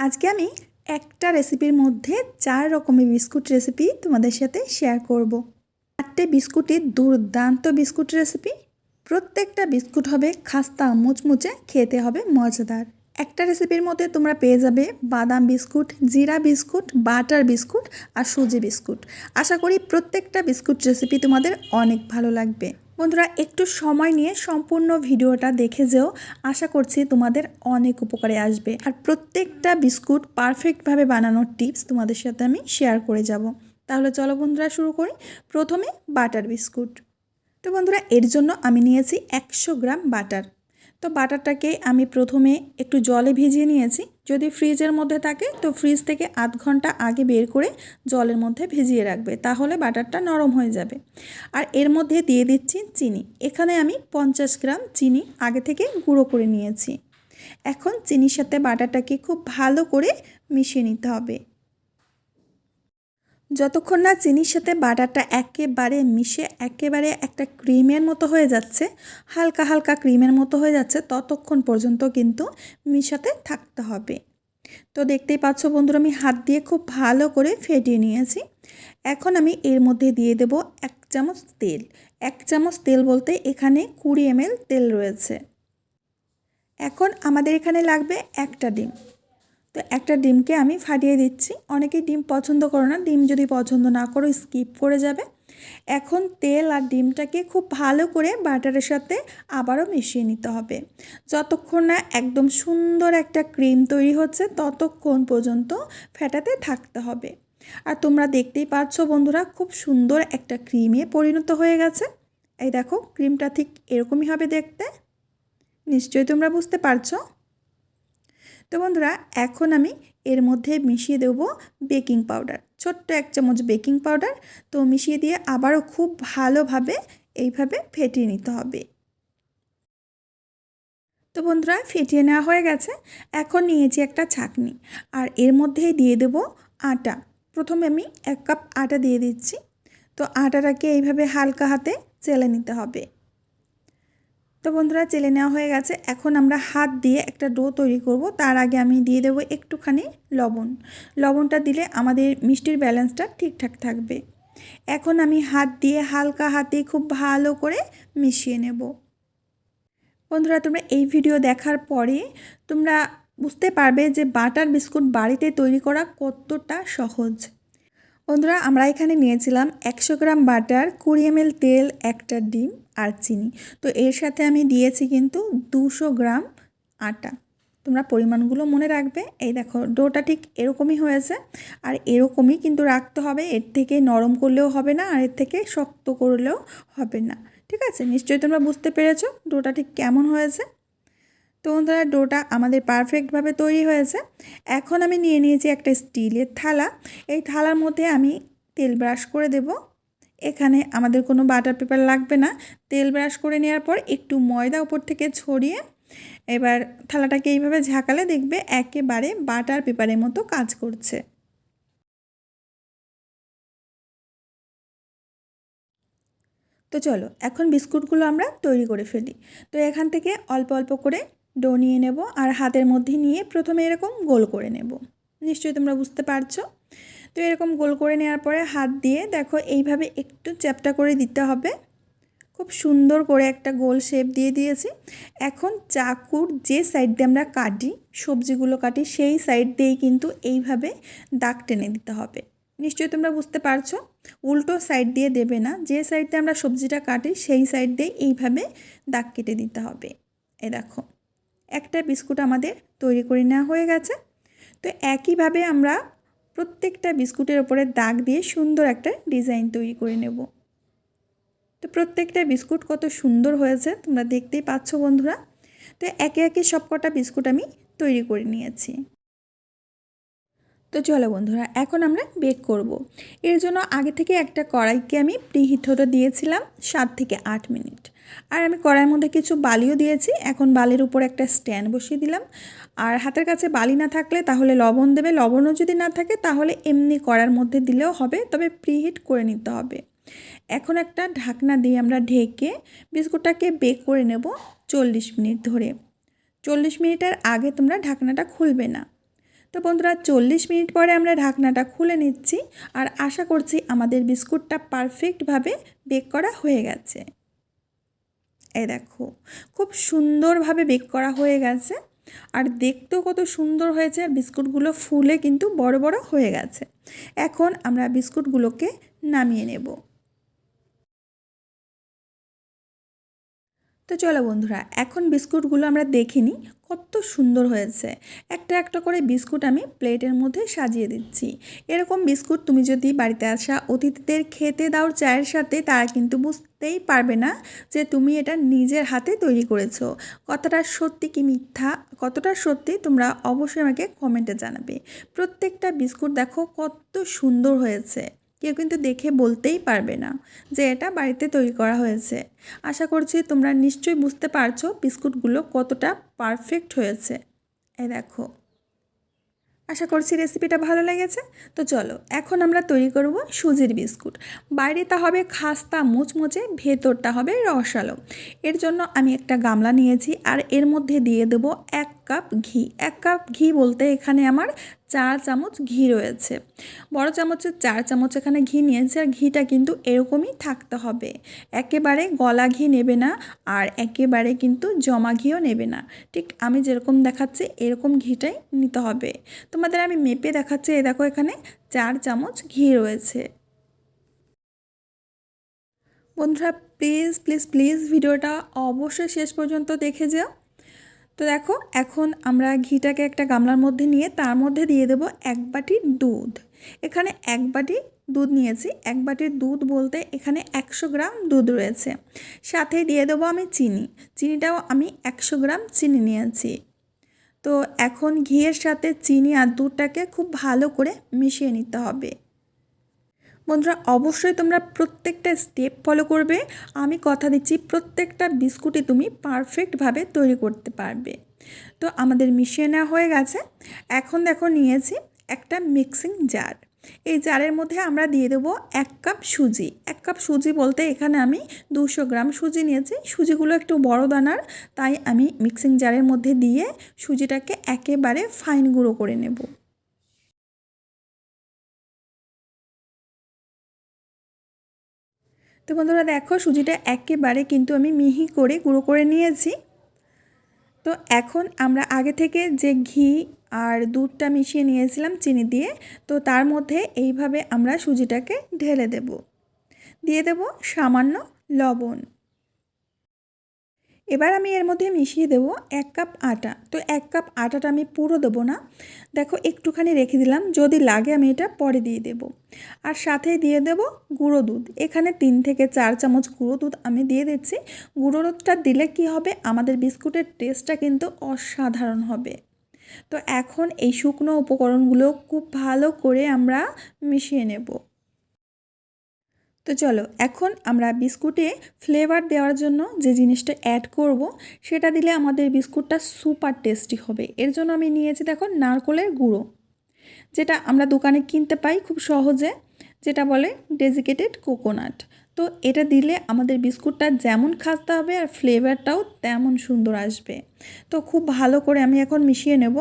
আজকে আমি একটা রেসিপির মধ্যে চার রকমের বিস্কুট রেসিপি তোমাদের সাথে শেয়ার করব। চারটে বিস্কুটের দুর্দান্ত বিস্কুট রেসিপি প্রত্যেকটা বিস্কুট হবে খাস্তা, মুচমুচে, খেতে হবে মজাদার। একটা রেসিপির মধ্যে তোমরা পেয়ে যাবে বাদাম বিস্কুট, জিরা বিস্কুট, বাটার বিস্কুট আর সুজি বিস্কুট। আশা করি প্রত্যেকটা বিস্কুট রেসিপি তোমাদের অনেক ভালো লাগবে। বন্ধুরা, একটু সময় নিয়ে সম্পূর্ণ ভিডিওটা দেখে যেও। আশা করছি তোমাদের অনেক উপকারে আসবে। আর প্রত্যেকটা বিস্কুট পারফেক্টভাবে বানানোর টিপস তোমাদের সাথে আমি শেয়ার করে যাব। তাহলে চলো বন্ধুরা, শুরু করি। প্রথমে বাটার বিস্কুট। তো বন্ধুরা, এর জন্য আমি নিয়েছি একশো গ্রাম বাটার। তো বাটারটাকে আমি প্রথমে একটু জলে ভিজিয়ে নিয়েছি। যদি ফ্রিজের মধ্যে থাকে, তো ফ্রিজ থেকে আধ ঘণ্টা আগে বের করে জলের মধ্যে ভিজিয়ে রাখবে, তাহলে বাটারটা নরম হয়ে যাবে। আর এর মধ্যে দিয়ে দিচ্ছি চিনি। এখানে আমি পঞ্চাশ গ্রাম চিনি আগে থেকে গুঁড়ো করে নিয়েছি। এখন চিনির সাথে বাটারটাকে খুব ভালো করে মিশিয়ে নিতে হবে। যতক্ষণ না চিনির সাথে বাটারটা একেবারে মিশে, একেবারে একটা ক্রিমের মতো হয়ে যাচ্ছে, হালকা হালকা ক্রিমের মতো হয়ে যাচ্ছে, ততক্ষণ পর্যন্ত কিন্তু মিশাতে থাকতে হবে। তো দেখতেই পাচ্ছ বন্ধুরা, আমি হাত দিয়ে খুব ভালো করে ফেটিয়ে নিয়েছি। এখন আমি এর মধ্যে দিয়ে দেব এক চামচ তেল। এক চামচ তেল বলতে এখানে কুড়ি এমএল তেল রয়েছে। এখন আমাদের এখানে লাগবে একটা ডিম। তো একটা ডিমকে আমি ফাটিয়ে দিচ্ছি। অনেকেই ডিম পছন্দ করো না। ডিম যদি পছন্দ না করো স্কিপ করে যাবে। এখন তেল আর ডিমটাকে খুব ভালো করে বাটারের সাথে আবারও মিশিয়ে নিতে হবে। যতক্ষণ না একদম সুন্দর একটা ক্রিম তৈরি হচ্ছে, ততক্ষণ পর্যন্ত ফেটাতে থাকতে হবে। আর তোমরা দেখতেই পাচ্ছ বন্ধুরা, খুব সুন্দর একটা ক্রিমে পরিণত হয়ে গেছে। এই দেখো, ক্রিমটা ঠিক এরকমই হবে দেখতে। নিশ্চয়ই তোমরা বুঝতে পারছ। তো বন্ধুরা, এখন আমি এর মধ্যে মিশিয়ে দেব বেকিং পাউডার। ছোট্ট এক চামচ বেকিং পাউডার। তো মিশিয়ে দিয়ে আবারও খুব ভালোভাবে এইভাবে ফেটিয়ে নিতে হবে। তো বন্ধুরা, ফেটিয়ে নেওয়া হয়ে গেছে। এখন নিয়েছি একটা ছাকনি। আর এর মধ্যেই দিয়ে দেব আটা। প্রথমে আমি এক কাপ আটা দিয়ে দিচ্ছি। তো আটাটাকে এইভাবে হালকা হাতে চেলে নিতে হবে। তো বন্ধুরা চেলে নেওয়া হয়ে গেছে। এখন আমরা হাত দিয়ে একটা ডো তৈরি করব। তার আগে আমি দিয়ে দেবো একটুখানি লবণ। লবণটা দিলে আমাদের মিষ্টির ব্যালেন্সটা ঠিকঠাক থাকবে। এখন আমি হাত দিয়ে হালকা হাতে খুব ভালো করে মিশিয়ে নেব। বন্ধুরা, তোমরা এই ভিডিও দেখার পরে তোমরা বুঝতে পারবে যে বাটার বিস্কুট বাড়িতে তৈরি করা কতটা সহজ। বন্ধুরা, আমরা এখানে নিয়েছিলাম একশো গ্রাম বাটার, কুড়ি এম তেল, একটা ডিম আর চিনি। তো এর সাথে আমি দিয়েছি কিন্তু দুশো গ্রাম আটা। তোমরা পরিমাণগুলো মনে রাখবে। এই দেখো, ডোটা ঠিক এরকমই হয়েছে। আর এরকমই কিন্তু রাখতে হবে। এর থেকে নরম করলেও হবে না, আর এর থেকে শক্ত করলেও হবে না। ঠিক আছে? নিশ্চয়ই তোমরা বুঝতে পেরেছ ডোটা ঠিক কেমন হয়েছে। তো বন্ধুরা, ডোটা আমাদের পারফেক্টভাবে তৈরি হয়েছে। এখন আমি নিয়ে নিয়েছি একটা স্টিলের থালা। এই থালার মধ্যে আমি তেল ব্রাশ করে দেব। এখানে আমাদের কোনো বাটার পেপার লাগবে না। তেল ব্রাশ করে নেওয়ার পর একটু ময়দা উপর থেকে ছড়িয়ে এবার থালাটাকে এইভাবে ঝাঁকালে দেখবে একেবারে বাটার পেপারের মতো কাজ করছে। তো চলো, এখন বিস্কুটগুলো আমরা তৈরি করে ফেলি। তো এখান থেকে অল্প অল্প করে ডো নিয়ে নেব আর হাতের মধ্যে নিয়ে প্রথমে এরকম গোল করে নেব। নিশ্চয়ই তোমরা বুঝতে পারছ? তো এরকম গোল করে নেওয়ার পরে হাত দিয়ে দেখো এইভাবে একটু চ্যাপটা করে দিতে হবে। খুব সুন্দর করে একটা গোল শেপ দিয়ে দিয়েছি। এখন চাকুর যে সাইড দিয়ে আমরা কাটি, সবজিগুলো কাটি, সেই সাইড দিয়েই কিন্তু এইভাবে দাগ টেনে দিতে হবে। নিশ্চয়ই তোমরা বুঝতে পারছ? উল্টো সাইড দিয়ে দেবে না। যে সাইড দিয়ে আমরা সবজিটা কাটি, সেই সাইড দিয়ে এইভাবে দাগ কেটে দিতে হবে। এ দেখো। একটা বিস্কুট আমাদের তৈরি করে নেওয়া হয়ে গেছে। তো একইভাবে আমরা প্রত্যেকটা বিস্কুটের ওপরে দাগ দিয়ে সুন্দর একটা ডিজাইন তৈরি করে নেব। তো প্রত্যেকটা বিস্কুট কত সুন্দর হয়েছে, তোমরা দেখতেই পাচ্ছ বন্ধুরা। তো একে একে সব কটা বিস্কুট আমি তৈরি করে নিয়েছি। চলো বন্ধুরা, এখন আমরা বেক করব। এর জন্য আগে থেকে একটা কড়াইকে আমি প্রিহিট হতে দিয়েছিলাম সাত থেকে আট মিনিট। আর আমি কড়াইয়ের মধ্যে কিছু বালিও দিয়েছি, এখন বালির উপর একটা স্ট্যান্ড বসিয়ে দিলাম। আর হাতের কাছে বালি না থাকলে তাহলে লবণ দেবে, লবণও যদি না থাকে তাহলে এমনি কড়ার মধ্যে দিলেও হবে, তবে প্রিহিট করে নিতে হবে। এখন একটা ঢাকনা দিয়ে আমরা ঢেকে বিস্কুটটাকে বেক করে নেব চল্লিশ মিনিট ধরে। চল্লিশ মিনিটের আগে তোমরা ঢাকনাটা খুলবে না। তো বন্ধুরা চল্লিশ মিনিট পরে আমরা ঢাকনাটা খুলে নিচ্ছি আর আশা করছি আমাদের বিস্কুটটা পারফেক্টভাবে বেক করা হয়ে গেছে। এই দেখো, খুব সুন্দরভাবে বেক করা হয়ে গেছে আর দেখতেও কত সুন্দর হয়েছে, আর বিস্কুটগুলো ফুলে কিন্তু বড় বড় হয়ে গেছে। এখন আমরা বিস্কুটগুলোকে নামিয়ে নেব। তো চলো বন্ধুরা, এখন বিস্কুটগুলো আমরা দেখে নিই কত সুন্দর হয়েছে। একটা একটা করে বিস্কুট আমি প্লেটের মধ্যে সাজিয়ে দিচ্ছি। এরকম বিস্কুট তুমি যদি বাড়িতে আসা অতিথিদের খেতে দাও চায়ের সাথে, তারা কিন্তু বুঝতেই পারবে না যে তুমি এটা নিজের হাতে তৈরি করেছ। কতটা সত্যি কি মিথ্যা, কতটা সত্যি তোমরা অবশ্যই আমাকে কমেন্টে জানাবে। প্রত্যেকটা বিস্কুট দেখো কত সুন্দর হয়েছে। কেউ কিন্তু দেখে বলতেই পারবে না যে এটা বাড়িতে তৈরি করা হয়েছে। আশা করছি তোমরা নিশ্চয়ই বুঝতে পারছ বিস্কুটগুলো কতটা পারফেক্ট হয়েছে। এ দেখো। আশা করছি রেসিপিটা ভালো লেগেছে। তো চলো, এখন আমরা তৈরি করব সুজির বিস্কুট। বাইরেটা হবে খাস্তা মুচমুচে, ভেতরটা হবে রসালো এর জন্য আমি একটা গামলা নিয়েছি আর এর মধ্যে দিয়ে দেবো এক কাপ ঘি, এক কাপ ঘি বলতে এখানে আমার চার চামচ ঘি রয়েছে। বড় চামচের চার চামচ এখানে ঘি নিয়েছি আর ঘিটা কিন্তু এরকমই থাকতে হবে। একেবারে গলা ঘি নেবে না আর একেবারে কিন্তু জমা ঘিও নেবে না। ঠিক আমি যেরকম দেখাচ্ছি এরকম ঘিটাই নিতে হবে। তোমাদের আমি মেপে দেখাচ্ছি, এই দেখো এখানে চার চামচ ঘি রয়েছে। বন্ধুরা প্লিজ প্লিজ প্লিজ ভিডিওটা অবশ্যই শেষ পর্যন্ত দেখে যাও। তো দেখো, এখন আমরা ঘিটাকে একটা গামলার মধ্যে নিয়ে তার মধ্যে দিয়ে দেবো এক বাটি দুধ। এখানে এক বাটি দুধ নিয়েছি। এক বাটির দুধ বলতে এখানে একশো গ্রাম দুধ রয়েছে। সাথে দিয়ে দেবো আমি চিনি। চিনিটাও আমি একশো গ্রাম চিনি নিয়েছি। তো এখন ঘিয়ের সাথে চিনি আর দুধটাকে খুব ভালো করে মিশিয়ে নিতে হবে। বন্ধুরা অবশ্যই তোমরা প্রত্যেকটা স্টেপ ফলো করবে। আমি কথা দিচ্ছি, প্রত্যেকটা বিস্কুটই তুমি পারফেক্টভাবে তৈরি করতে পারবে। তো আমাদের মিশিয়ে নেওয়া হয়ে গেছে। এখন দেখো নিয়েছি একটা মিক্সিং জার এই জারের মধ্যে আমরা দিয়ে দেবো এক কাপ সুজি। এক কাপ সুজি বলতে এখানে আমি দুশো গ্রাম সুজি নিয়েছি। সুজিগুলো একটু বড় দানার, তাই আমি মিক্সিং জারের মধ্যে দিয়ে সুজিটাকে একেবারে ফাইন গুঁড়ো করে নেব। তো বন্ধুরা দেখো সুজিটা একেবারে কিন্তু আমি মিহি করে গুঁড়ো করে নিয়েছি। তো এখন আমরা আগে থেকে যে ঘি আর দুধটা মিশিয়ে নিয়েছিলাম চিনি দিয়ে, তো তার মধ্যে এইভাবে আমরা সুজিটাকে ঢেলে দেব। দিয়ে দেব সামান্য লবণ। এবার আমি এর মধ্যে মিশিয়ে দেব এক কাপ আটা। তো এক কাপ আটাটা আমি পুরো দেবো না। দেখো, একটুখানি রেখে দিলাম। যদি লাগে আমি এটা পরে দিয়ে দেব। আর সাথে দিয়ে দেব গুঁড়ো দুধ। এখানে তিন থেকে চার চামচ গুঁড়ো দুধ আমি দিয়ে দিচ্ছি। গুঁড়ো দুধটা দিলে কি হবে? আমাদের বিস্কুটের টেস্টটা কিন্তু অসাধারণ হবে। তো এখন এই শুকনো উপকরণগুলো খুব ভালো করে আমরা মিশিয়ে নেব। তো চলো, এখন আমরা বিস্কুটে ফ্লেভার দেওয়ার জন্য যে জিনিসটা অ্যাড করব, সেটা দিলে আমাদের বিস্কুটটা সুপার টেস্টি হবে। এর জন্য আমি নিয়েছি দেখো নারকলের গুঁড়ো, যেটা আমরা দোকানে কিনতে পাই খুব সহজে, যেটা বলে ডেজিকেটেড কোকোনাট তো এটা দিলে আমাদের বিস্কুটটা যেমন খাস্তা হবে আর ফ্লেভারটাও তেমন সুন্দর আসবে। তো খুব ভালো করে আমি এখন মিশিয়ে নেব।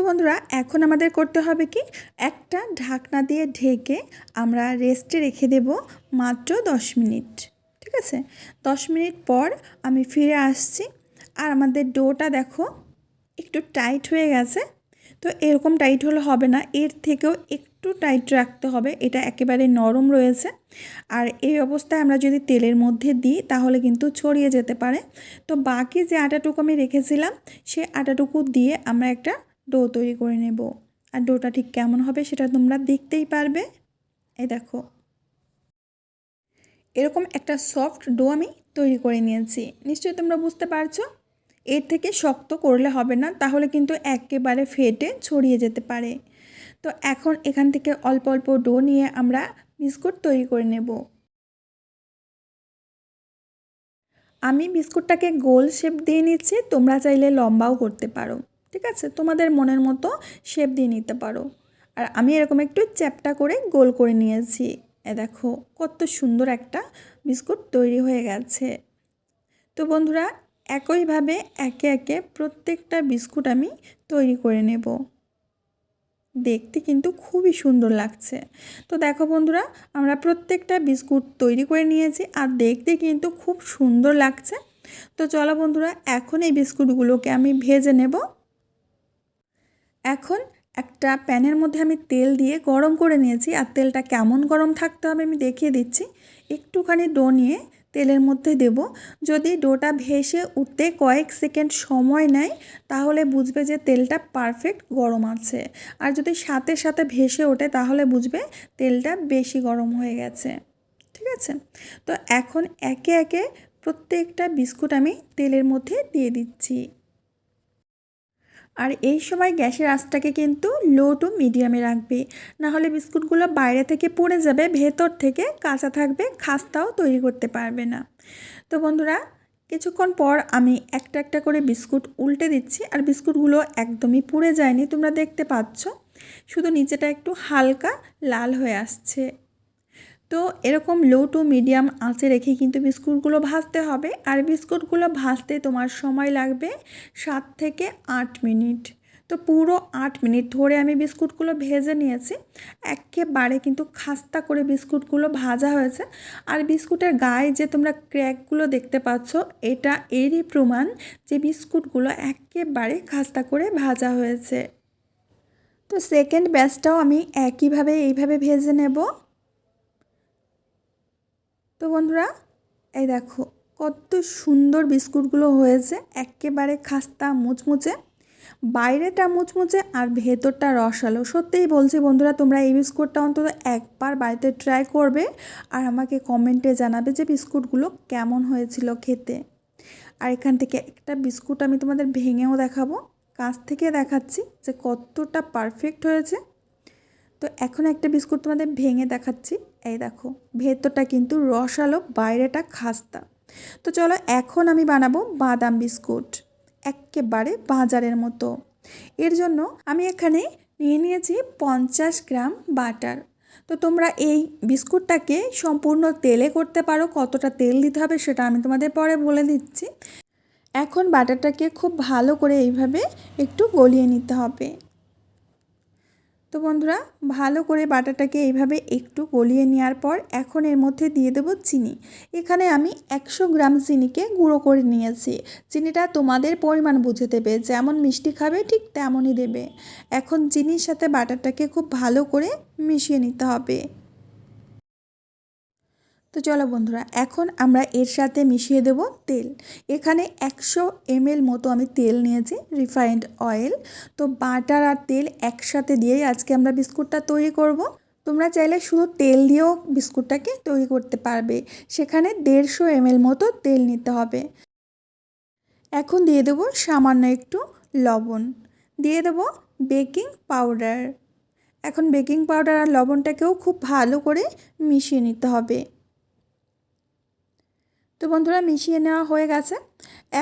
তো বন্ধুরা, এখন আমাদের করতে হবে কি? একটা ঢাকনা দিয়ে ঢেকে আমরা রেস্টে রেখে দেব মাত্র দশ মিনিট, ঠিক আছে? দশ মিনিট পর আমি ফিরে আসছি আর আমাদের ডোটা দেখো একটু টাইট হয়ে গেছে। তো এরকম টাইট হলে হবে না, এর থেকেও একটু টাইট রাখতে হবে, এটা একেবারে নরম রয়েছে। আর এই অবস্থায় আমরা যদি তেলের মধ্যে দিই, তাহলে কিন্তু ছড়িয়ে যেতে পারে। তো বাকি যে আটাটুকু আমি রেখেছিলাম, সে আটাটুকু দিয়ে আমরা একটা ডো তৈরি করে নেব। আর ডোটা ঠিক কেমন হবে সেটা তোমরা দেখতেই পারবে। এই দেখো। এরকম একটা সফট ডো আমি তৈরি করে নিয়েছি। নিশ্চয়ই তোমরা বুঝতে পারছ? এর থেকে শক্ত করলে হবে না, তাহলে কিন্তু একেবারে ফেটে ছড়িয়ে যেতে পারে। তো এখন এখান থেকে অল্প অল্প ডো নিয়ে আমরা বিস্কুট তৈরি করে নেব। আমি বিস্কুটটাকে গোল শেপ দিয়ে নিচ্ছি, তোমরা চাইলে লম্বাও করতে পারো। ঠিক আছে? তোমাদের মনের মতো শেপ দিয়ে নিতে পারো। আর আমি এরকম একটু চ্যাপটা করে গোল করে নিয়েছি। এ দেখো, কত সুন্দর একটা বিস্কুট তৈরি হয়ে গেছে। তো বন্ধুরা, একইভাবে একে একে প্রত্যেকটা বিস্কুট আমি তৈরি করে নেব। দেখতে কিন্তু খুবই সুন্দর লাগছে। তো দেখো বন্ধুরা, আমরা প্রত্যেকটা বিস্কুট তৈরি করে নিয়েছি আর দেখতে কিন্তু খুব সুন্দর লাগছে। তো চলো বন্ধুরা, এখন এই বিস্কুটগুলোকে আমি ভেজে নেব। এখন একটা প্যানের মধ্যে আমি তেল দিয়ে গরম করে নিয়েছি আর তেলটা কেমন গরম থাকতে হবে আমি দেখিয়ে দিচ্ছি। একটুখানি ডো নিয়ে তেলের মধ্যে দেব। যদি ডোটা ভেসে উঠতে কয়েক সেকেন্ড সময় নেয়, তাহলে বুঝবে যে তেলটা পারফেক্ট গরম আছে। আর যদি সাথে সাথে ভেসে ওঠে, তাহলে বুঝবে তেলটা বেশি গরম হয়ে গেছে। ঠিক আছে? তো এখন একে একে প্রত্যেকটা বিস্কুট আমি তেলের মধ্যে দিয়ে দিচ্ছি। আর এই সময় গ্যাসের আঁচটাকে কিন্তু লো টু মিডিয়ামে রাখবে। না হলে বিস্কুটগুলো বাইরে থেকে পড়ে যাবে, ভেতর থেকে কাঁচা থাকবে, খাস্তাও তৈরি করতে পারবে না। তো বন্ধুরা, কিছুক্ষণ পর আমি একটা একটা করে বিস্কুট উল্টে দিচ্ছি আর বিস্কুটগুলো একদমই পুড়ে যায়নি, তোমরা দেখতে পাচ্ছ। শুধু নিচেটা একটু হালকা লাল হয়ে আসছে। তো এরকম লো টু মিডিয়াম আঁচে রেখে কিন্তু বিস্কুটগুলো ভাজতে হবে। আর বিস্কুটগুলো ভাজতে তোমার সময় লাগবে সাত থেকে আট মিনিট। তো পুরো আট মিনিট ধরে আমি বিস্কুটগুলো ভেজে নিয়েছি। একেবারে কিন্তু খাস্তা করে বিস্কুটগুলো ভাজা হয়েছে। আর বিস্কুটের গায়ে যে তোমরা ক্র্যাকগুলো দেখতে পাচ্ছ, এটা এরই প্রমাণ যে বিস্কুটগুলো একেবারে খাস্তা করে ভাজা হয়েছে। তো সেকেন্ড ব্যাচটাও আমি একইভাবে এইভাবে ভেজে নেব। তো বন্ধুরা, এই দেখো কত সুন্দর বিস্কুটগুলো হয়েছে, একেবারে খাস্তা মুচমুচে। বাইরেটা মুচমুচে আর ভেতরটা রসালো। সত্যিই বলছি বন্ধুরা, তোমরা এই বিস্কুটটা অন্তত একবার বাড়িতে ট্রাই করবে আর আমাকে কমেন্টে জানাবে যে বিস্কুটগুলো কেমন হয়েছিল খেতে। আর এখান থেকে একটা বিস্কুট আমি তোমাদের ভেঙেও দেখাবো। কাছ থেকে দেখাচ্ছি যে কতটা পারফেক্ট হয়েছে। তো এখন একটা বিস্কুট তোমাদের ভেঙে দেখাচ্ছি। এই দেখো, ভেতরটা কিন্তু রসালো, বাইরেটা খাস্তা। তো চলো এখন আমি বানাবো বাদাম বিস্কুট, একেবারে বাজারের মতো। এর জন্য আমি এখানে নিয়ে নিয়েছি পঞ্চাশ গ্রাম বাটার। তো তোমরা এই বিস্কুটটাকে সম্পূর্ণ তেলে করতে পারো, কতটা তেল দিতে হবে সেটা আমি তোমাদের পরে বলে দিচ্ছি। এখন বাটারটাকে খুব ভালো করে এইভাবে একটু গলিয়ে নিতে হবে। তো বন্ধুরা, ভালো করে বাটাটাকে এইভাবে একটু গলিয়ে নেওয়ার পর এখন এর মধ্যে দিয়ে দেবো চিনি। এখানে আমি একশো গ্রাম চিনিকে গুঁড়ো করে নিয়েছি। চিনিটা তোমাদের পরিমাণ বুঝে দেবে, যেমন মিষ্টি খাবে ঠিক তেমনই দেবে। এখন চিনির সাথে বাটারটাকে খুব ভালো করে মিশিয়ে নিতে হবে। তো চলো বন্ধুরা, এখন আমরা এর সাথে মিশিয়ে দেব তেল। এখানে একশো এমএল মতো আমি তেল নিয়েছি, রিফাইন্ড অয়েল। তো বাটার আর তেল একসাথে দিয়েই আজকে আমরা বিস্কুটটা তৈরি করব। তোমরা চাইলে শুধু তেল দিয়েও বিস্কুটটাকে তৈরি করতে পারবে। সেখানে দেড়শো এমএল মতো তেল নিতে হবে। এখন দিয়ে দেবো সামান্য একটু লবণ। দিয়ে দেবো বেকিং পাউডার। এখন বেকিং পাউডার আর লবণটাকেও খুব ভালো করে মিশিয়ে নিতে হবে। তো বন্ধুরা মিশিয়ে নেওয়া হয়ে গেছে।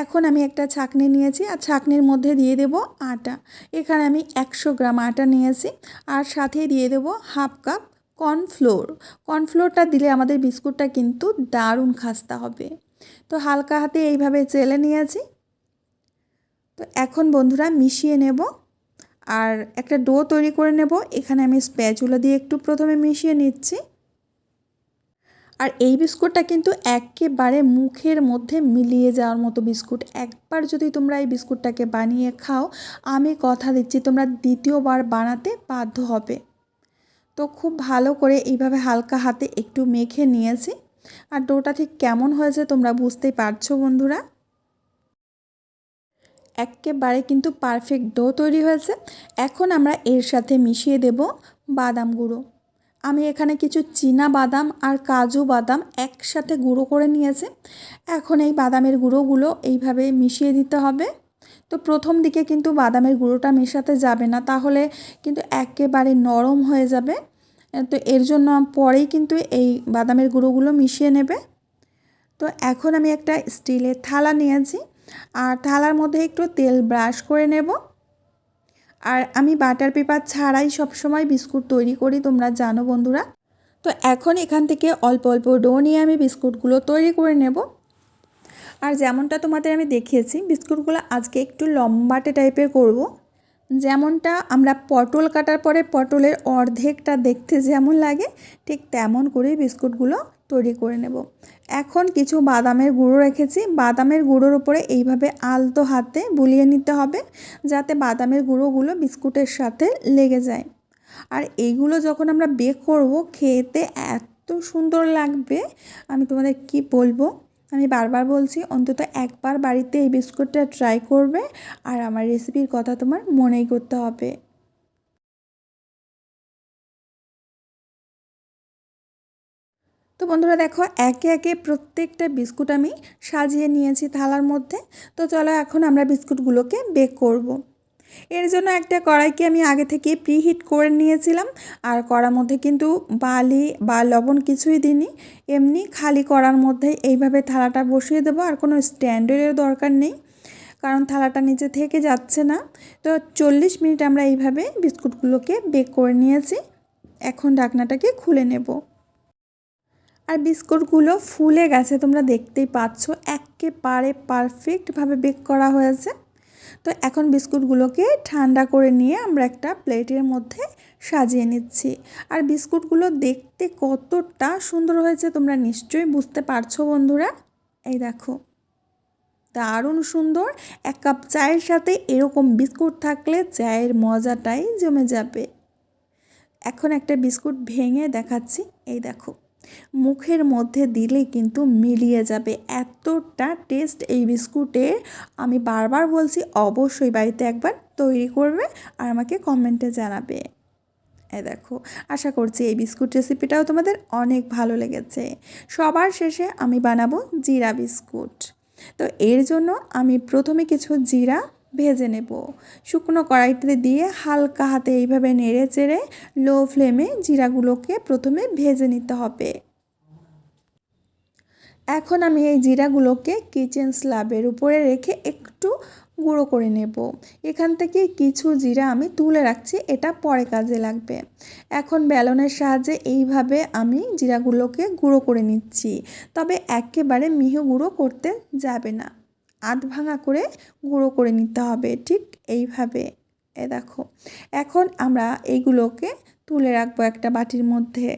এখন আমি একটা ছাকনি নিয়েছি আর ছাকনির মধ্যে দিয়ে দেব আটা। এখানে আমি একশো গ্রাম আটা নিয়েছি আর সাথে দিয়ে দেব হাফ কাপ কর্নফ্লোর। কর্নফ্লোরটা দিলে আমাদের বিস্কুটটা কিন্তু দারুণ খাস্তা হবে। তো হালকা হাতে এইভাবে চেলে নিয়েছি। তো এখন বন্ধুরা মিশিয়ে নেব আর একটা ডো তৈরি করে নেব। এখানে আমি স্প্যাচুলা দিয়ে একটু প্রথমে মিশিয়ে নিচ্ছি। আর এই বিস্কুটটা কিন্তু একেবারে মুখের মধ্যে মিলিয়ে যাওয়ার মতো বিস্কুট। একবার যদি তোমরা এই বিস্কুটটাকে বানিয়ে খাও, আমি কথা দিচ্ছি, তোমরা দ্বিতীয়বার বানাতে বাধ্য হবে। তো খুব ভালো করে এইভাবে হালকা হাতে একটু মেখে নিয়েছি। আর ডোটা ঠিক কেমন হয়েছে তোমরা বুঝতেই পারছ, বন্ধুরা? একেবারে কিন্তু পারফেক্ট ডো তৈরি হয়েছে। এখন আমরা এর সাথে মিশিয়ে দেব বাদাম গুঁড়ো। আমি এখানে কিছু চীনা বাদাম আর কাজু বাদাম একসাথে গুঁড়ো করে নিয়েছি। এখন এই বাদামের গুঁড়োগুলো এইভাবে মিশিয়ে দিতে হবে। তো প্রথম দিকে কিন্তু বাদামের গুঁড়োটা মেশাতে যাবে না, তাহলে কিন্তু একেবারে নরম হয়ে যাবে। তো এর জন্য পরেই কিন্তু এই বাদামের গুঁড়োগুলো মিশিয়ে নেবে। তো এখন আমি একটা স্টিলের থালা নিয়েছি, আর থালার মধ্যে একটু তেল ব্রাশ করে নেব। আর আমি বাটার পেপার ছাড়াই সবসময় বিস্কুট তৈরি করি, তোমরা জানো বন্ধুরা তো এখন এখান থেকে অল্প অল্প ডো নিয়ে আমি বিস্কুটগুলো তৈরি করে নেব আর যেমনটা তোমাদের আমি দেখিয়েছি, বিস্কুটগুলো আজকে একটু লম্বাটে টাইপের করব। যেমনটা আমরা পটল কাটার পরে পটলের অর্ধেকটা দেখতে যেমন লাগে, ঠিক তেমন করেই বিস্কুটগুলো তৈরি করে নেব। এখন কিছু বাদামের গুঁড়ো রেখেছি। বাদামের গুঁড়োর উপরে এইভাবে আলতো হাতে বুলিয়ে নিতে হবে, যাতে বাদামের গুঁড়োগুলো বিস্কুটের সাথে লেগে যায়। আর এইগুলো যখন আমরা বেক করব, খেতে এত সুন্দর লাগবে। আমি তোমাদের কি বলব? আমি বারবার বলছি, অন্তত একবার বাড়িতে এই বিস্কুটটা ট্রাই করবে। আর আমার রেসিপির কথা তোমার মনেই করতে হবে। তো বন্ধুরা দেখো, একে একে প্রত্যেকটা বিস্কুট আমি সাজিয়ে নিয়েছি থালার মধ্যে। তো চলো এখন আমরা বিস্কুটগুলোকে বেক করব। এর জন্য একটা কড়াইকে আমি আগে থেকে প্রিহিট করে নিয়েছিলাম। আর কড়ার মধ্যে কিন্তু বালি বা লবণ কিছুই দিইনি। এমনি খালি কড়ার মধ্যে এইভাবে থালাটা বসিয়ে দেবো, আর কোনো স্ট্যান্ডের দরকার নেই। কারণ থালাটা নিচে থেকে যাচ্ছে না। তো চল্লিশ মিনিট আমরা এইভাবে বিস্কুটগুলোকে বেক করে নিয়েছি। এখন ঢাকনাটাকে খুলে নেব। আর বিস্কুটগুলো ফুলে গেছে, তোমরা দেখতেই পাচ্ছ। একেবারে পারফেক্টভাবে বেক করা হয়েছে। তো এখন বিস্কুটগুলোকে ঠান্ডা করে নিয়ে আমরা একটা প্লেটের মধ্যে সাজিয়ে নিচ্ছি। আর বিস্কুটগুলো দেখতে কতটা সুন্দর হয়েছে, তোমরা নিশ্চয়ই বুঝতে পারছ বন্ধুরা। এই দেখো, দারুণ সুন্দর। এক কাপ চায়ের সাথে এরকম বিস্কুট থাকলে চায়ের মজাটাই জমে যাবে। এখন একটা বিস্কুট ভেঙে দেখাচ্ছি। এই দেখো মুখের মধ্যে দিলে কিন্তু মিলিয়ে যাবে। এতটা টেস্ট এই বিস্কুটে। আমি বারবার বলছি, অবশ্যই বাড়িতে একবার তৈরি করবে আর আমাকে কমেন্টে জানাবে। এ দেখো, আশা করছি এই বিস্কুট রেসিপিটাও তোমাদের অনেক ভালো লেগেছে। সবার শেষে আমি বানাবো জিরা বিস্কুট। তো এর জন্য আমি প্রথমে কিছু জিরা ভেজে নেব। শুকনো কড়াইতে দিয়ে হালকা হাতে এইভাবে নেড়ে চেড়ে লো ফ্লেমে জিরাগুলোকে প্রথমে ভেজে নিতে হবে। এখন আমি এই জিরাগুলোকে কিচেন স্ল্যাবের উপরে রেখে একটু গুঁড়ো করে নেব। এখান থেকে কিছু জিরা আমি তুলে রাখছি, এটা পরে কাজে লাগবে। এখন বেলনের সাহায্যে এইভাবে আমি জিরাগুলোকে গুঁড়ো করে নিচ্ছি, তবে একেবারে মিহি গুঁড়ো করতে যাবে না। আধ ভাঙা করে গুঁড়ো করে নিতে হবে, ঠিক এইভাবে। এ দেখো, এখন আমরা এইগুলোকে তুলে রাখব একটা বাটির মধ্যে।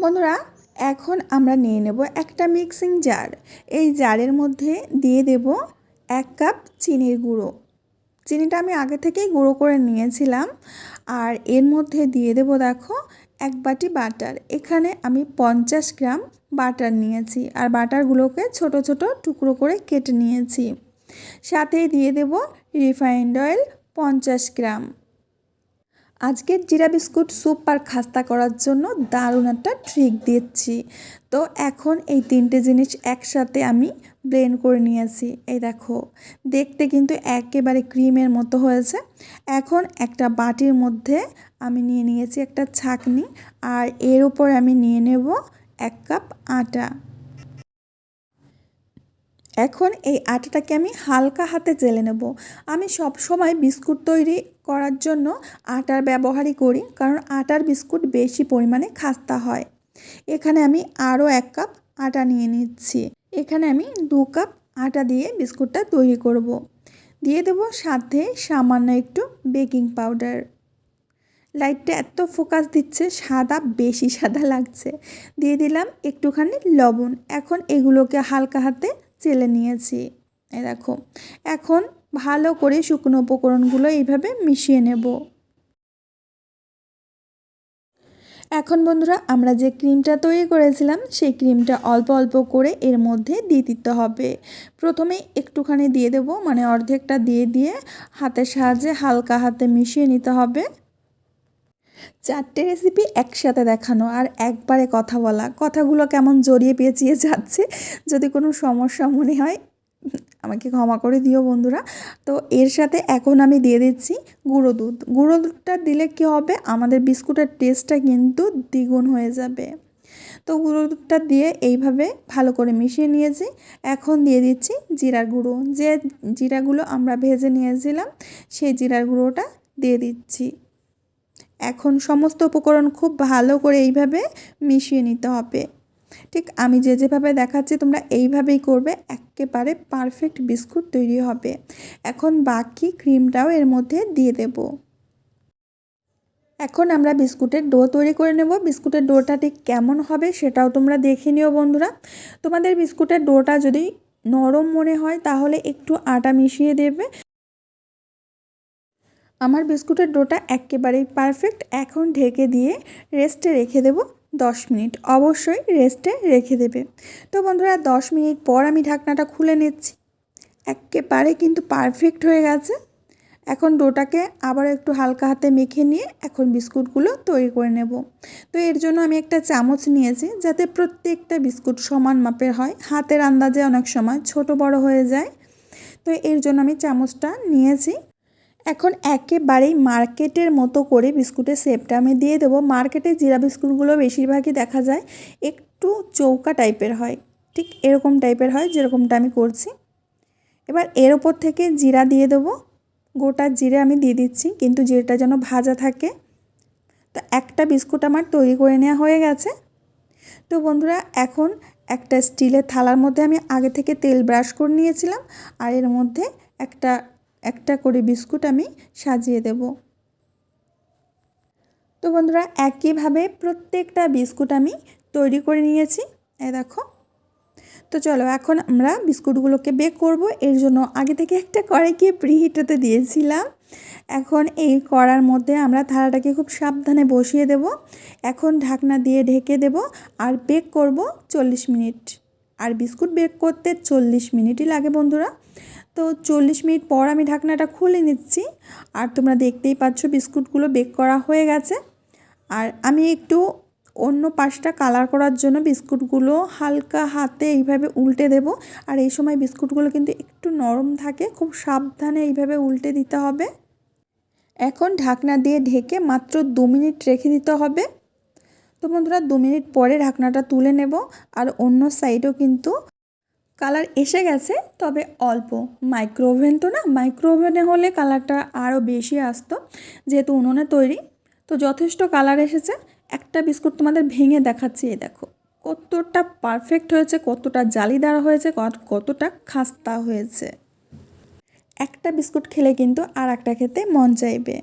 বন্ধুরা, এখন আমরা নিয়ে নেব একটা মিক্সিং জার। এই জারের মধ্যে দিয়ে দেব এক কাপ চিনির গুঁড়ো। চিনিটা আমি আগে থেকেই গুঁড়ো করে নিয়েছিলাম। আর এর মধ্যে দিয়ে দেব, দেখো, এক বাটি বাটার। এখানে আমি পঞ্চাশ গ্রাম বাটার নিয়েছি আর বাটারগুলোকে ছোট ছোট টুকরো করে কেটে নিয়েছি। সাথে দিয়ে দেব রিফাইন্ড অয়েল পঞ্চাশ গ্রাম। আজকের জিরা বিস্কুট স্যুপ আর খাস্তা করার জন্য দারুণ একটা ট্রিক দিচ্ছি। তো এখন এই তিনটে জিনিস একসাথে আমি ব্লেন্ড করে নিয়েছি। এই দেখো, দেখতে কিন্তু একেবারে ক্রিমের মতো হয়েছে। এখন একটা বাটির মধ্যে আমি নিয়ে নিয়েছি একটা ছাকনি আর এর উপর আমি নিয়ে নেব এক কাপ আটা। এখন এই আটাটাকে আমি হালকা হাতে চেলে নেব। আমি সব সময় বিস্কুট তৈরি করার জন্য আটার ব্যবহারই করি, কারণ আটার বিস্কুট বেশি পরিমাণে খাস্তা হয়। এখানে আমি আরও এক কাপ আটা নিয়ে নিচ্ছি। এখানে আমি দু কাপ আটা দিয়ে বিস্কুটটা তৈরি করব। দিয়ে দেব সাথে সামান্য একটু বেকিং পাউডার। লাইটটা এত ফোকাস দিচ্ছে, সাদা, বেশি সাদা লাগছে। দিয়ে দিলাম একটুখানি লবণ। এখন এগুলোকে হালকা হাতে চেলে নিয়েছি। এ দেখো, এখন ভালো করে শুকনো উপকরণগুলো এইভাবে মিশিয়ে নেব। এখন বন্ধুরা, আমরা যে ক্রিমটা তৈরি করেছিলাম, সেই ক্রিমটা অল্প অল্প করে এর মধ্যে দিয়ে দিতে হবে। প্রথমেই একটুখানি দিয়ে দেব মানে অর্ধেকটা দিয়ে দিয়ে হাতের সাহায্যে হালকা হাতে মিশিয়ে নিতে হবে। চারটে রেসিপি একসাথে দেখানো আর একবারে কথা বলা। কথাগুলো কেমন জড়িয়ে পেঁচিয়ে যাচ্ছে যদি কোনো সমস্যা মনে হয়, আমাকে ক্ষমা করে দিও বন্ধুরা। তো এর সাথে এখন আমি দিয়ে দিচ্ছি গুঁড়ো দুধ। গুঁড়ো দুধটা দিলে কী হবে? আমাদের বিস্কুটের টেস্টটা কিন্তু দ্বিগুণ হয়ে যাবে। তো গুঁড়ো দুধটা দিয়ে এইভাবে ভালো করে মিশিয়ে নিয়েছি। এখন দিয়ে দিচ্ছি জিরার গুঁড়ো। যে জিরাগুলো আমরা ভেজে নিয়েছিলাম, সেই জিরার গুঁড়োটা দিয়ে দিচ্ছি। এখন সমস্ত উপকরণ খুব ভালো করে এইভাবে মিশিয়ে নিতে হবে। ঠিক আমি যে যেভাবে দেখাচ্ছি তোমরা এইভাবেই করবে, একেবারে পারফেক্ট বিস্কুট তৈরি হবে। এখন বাকি ক্রিমটাও এর মধ্যে দিয়ে দেব। এখন আমরা বিস্কুটের ডো তৈরি করে নেব। বিস্কুটের ডোটা ঠিক কেমন হবে সেটাও তোমরা দেখে নিও বন্ধুরা। তোমাদের বিস্কুটের ডোটা যদি নরম মনে হয় তাহলে একটু আটা মিশিয়ে দেবে। আমার বিস্কুটের ডোটা একেবারেই পারফেক্ট। এখন ঢেকে দিয়ে রেস্টে রেখে দেব দশ মিনিট। অবশ্যই রেস্টে রেখে দেবে। তো বন্ধুরা, দশ মিনিট পর আমি ঢাকনাটা খুলে নিচ্ছি। একেবারে কিন্তু পারফেক্ট হয়ে গেছে। এখন ডোটাকে আবার একটু হালকা হাতে মেখে নিয়ে এখন বিস্কুটগুলো তৈরি করে নেব। তো এর জন্য আমি একটা চামচ নিয়েছি যাতে প্রত্যেকটা বিস্কুট সমান মাপের হয়। হাতের আন্দাজে অনেক সময় ছোট বড় হয়ে যায়। তো এর জন্য আমি চামচটা নিয়েছি। এখন একেবারেই মার্কেটের মতো করে বিস্কুটের শেপটা আমি দিয়ে দেবো। মার্কেটে জিরা বিস্কুটগুলো বেশিরভাগই দেখা যায় একটু চৌকা টাইপের হয়, ঠিক এরকম টাইপের হয় যেরকমটা আমি করছি। এবার এর ওপর থেকে জিরা দিয়ে দেবো। গোটা জিরে আমি দিয়ে দিচ্ছি, কিন্তু জিরেটা যেন ভাজা থাকে। তো একটা বিস্কুট আমার তৈরি করে নেওয়া হয়ে গেছে। তো বন্ধুরা, এখন একটা স্টিলের থালার মধ্যে আমি আগে থেকে তেল ব্রাশ করে নিয়েছিলাম, আর এর মধ্যে একটা একটা করে বিস্কুট আমি সাজিয়ে দেব। তো বন্ধুরা, একইভাবে প্রত্যেকটা বিস্কুট আমি তৈরি করে নিয়েছি। এ দেখো। তো চলো, এখন আমরা বিস্কুটগুলোকে বেক করব। এর জন্য আগে থেকে একটা কড়াইকে প্রিহিটাতে দিয়েছিলাম। এখন এই কড়ার মধ্যে আমরা থালাটাকে খুব সাবধানে বসিয়ে দেব। এখন ঢাকনা দিয়ে ঢেকে দেব আর বেক করব চল্লিশ মিনিট। আর বিস্কুট বেক করতে চল্লিশ মিনিটই লাগে বন্ধুরা। তো চল্লিশ মিনিট পর আমি ঢাকনাটা খুলে নিচ্ছি। আর তোমরা দেখতেই পাচ্ছ বিস্কুটগুলো বেক করা হয়ে গেছে। আর আমি একটু অন্য পাশটা কালার করার জন্য বিস্কুটগুলো হালকা হাতে এইভাবে উল্টে দেব। আর এই সময় বিস্কুটগুলো কিন্তু একটু নরম থাকে, খুব সাবধানে এইভাবে উল্টে দিতে হবে। এখন ঢাকনা দিয়ে ঢেকে মাত্র দু মিনিট রেখে দিতে হবে। তো বন্ধুরা, দু মিনিট পরে ঢাকনাটা তুলে নেব। আর অন্য সাইডও কিন্তু কালার এসে গেছে, তবে অল্প। মাইক্রো ওভেন তো না মাইক্রো ওভেনে হলে কালারটা আরও বেশি আসতো, যেহেতু উনুনে তৈরি। তো যথেষ্ট কালার এসেছে, একটা বিস্কুট তোমাদের ভেঙে দেখাচ্ছি, এই দেখো। কতটা পারফেক্ট হয়েছে, কতটা জালিদার হয়েছে কতটা খাস্তা হয়েছে। একটা বিস্কুট খেলে কিন্তু আর একটা খেতে মন চাইবে।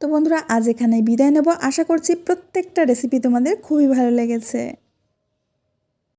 তো বন্ধুরা, আজ এখানে বিদায় নেব। আশা করছি প্রত্যেকটা রেসিপি তোমাদের খুবই ভালো লেগেছে।